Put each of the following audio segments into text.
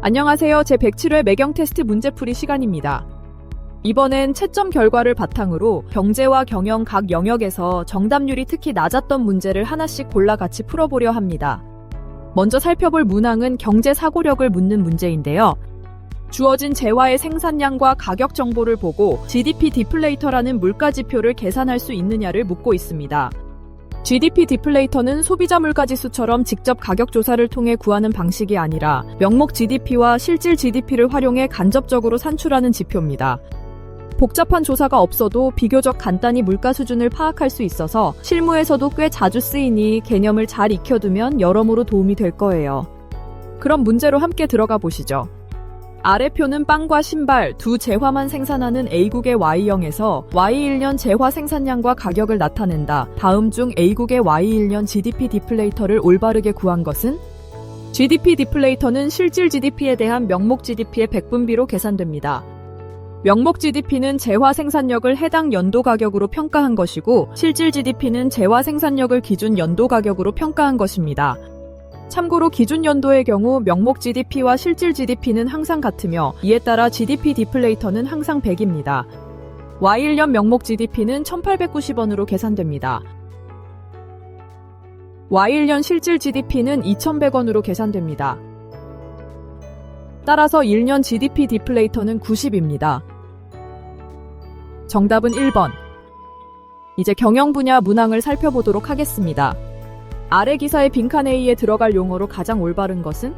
안녕하세요. 제 107회 매경 테스트 문제풀이 시간입니다. 이번엔 채점 결과를 바탕으로 경제와 경영 각 영역에서 정답률이 특히 낮았던 문제를 하나씩 골라 같이 풀어보려 합니다. 먼저 살펴볼 문항은 경제 사고력을 묻는 문제인데요. 주어진 재화의 생산량과 가격 정보를 보고 GDP 디플레이터라는 물가 지표를 계산할 수 있느냐를 묻고 있습니다. GDP 디플레이터는 소비자 물가 지수처럼 직접 가격 조사를 통해 구하는 방식이 아니라 명목 GDP와 실질 GDP를 활용해 간접적으로 산출하는 지표입니다. 복잡한 조사가 없어도 비교적 간단히 물가 수준을 파악할 수 있어서 실무에서도 꽤 자주 쓰이니 개념을 잘 익혀두면 여러모로 도움이 될 거예요. 그럼 문제로 함께 들어가 보시죠. 아래 표는 빵과 신발 두 재화만 생산하는 A국의 Y형에서 Y1년 재화 생산량과 가격을 나타낸다. 다음 중 A국의 Y1년 GDP 디플레이터를 올바르게 구한 것은? GDP 디플레이터는 실질 GDP에 대한 명목 GDP의 백분비로 계산됩니다. 명목 GDP는 재화 생산력을 해당 연도 가격으로 평가한 것이고 실질 GDP는 재화 생산력을 기준 연도 가격으로 평가한 것입니다. 참고로 기준 연도의 경우 명목 GDP와 실질 GDP는 항상 같으며 이에 따라 GDP 디플레이터는 항상 100입니다. Y1년 명목 GDP는 1890원으로 계산됩니다. Y1년 실질 GDP는 2100원으로 계산됩니다. 따라서 1년 GDP 디플레이터는 90입니다. 정답은 1번. 이제 경영 분야 문항을 살펴보도록 하겠습니다. 아래 기사의 빈칸 A에 들어갈 용어로 가장 올바른 것은?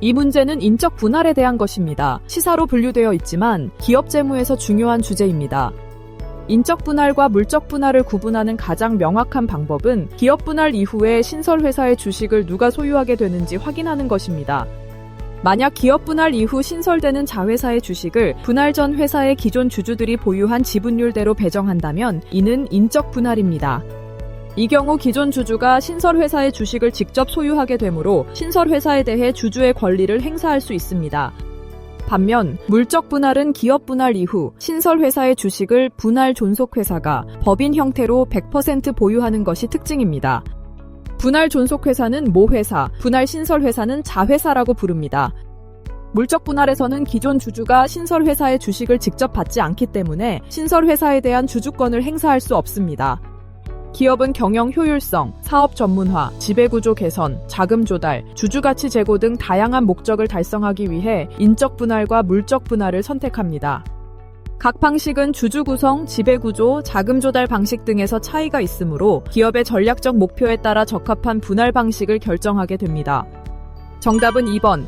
이 문제는 인적 분할에 대한 것입니다. 시사로 분류되어 있지만 기업 재무에서 중요한 주제입니다. 인적 분할과 물적 분할을 구분하는 가장 명확한 방법은 기업 분할 이후에 신설 회사의 주식을 누가 소유하게 되는지 확인하는 것입니다. 만약 기업 분할 이후 신설되는 자회사의 주식을 분할 전 회사의 기존 주주들이 보유한 지분율대로 배정한다면 이는 인적 분할입니다. 이 경우 기존 주주가 신설 회사의 주식을 직접 소유하게 되므로 신설 회사에 대해 주주의 권리를 행사할 수 있습니다. 반면 물적 분할은 기업 분할 이후 신설 회사의 주식을 분할 존속 회사가 법인 형태로 100% 보유하는 것이 특징입니다. 분할 존속 회사는 모회사, 분할 신설 회사는 자회사라고 부릅니다. 물적 분할에서는 기존 주주가 신설 회사의 주식을 직접 받지 않기 때문에 신설 회사에 대한 주주권을 행사할 수 없습니다. 기업은 경영 효율성, 사업 전문화, 지배구조 개선, 자금 조달, 주주가치 제고 등 다양한 목적을 달성하기 위해 인적 분할과 물적 분할을 선택합니다. 각 방식은 주주 구성, 지배 구조, 자금 조달 방식 등에서 차이가 있으므로 기업의 전략적 목표에 따라 적합한 분할 방식을 결정하게 됩니다. 정답은 2번.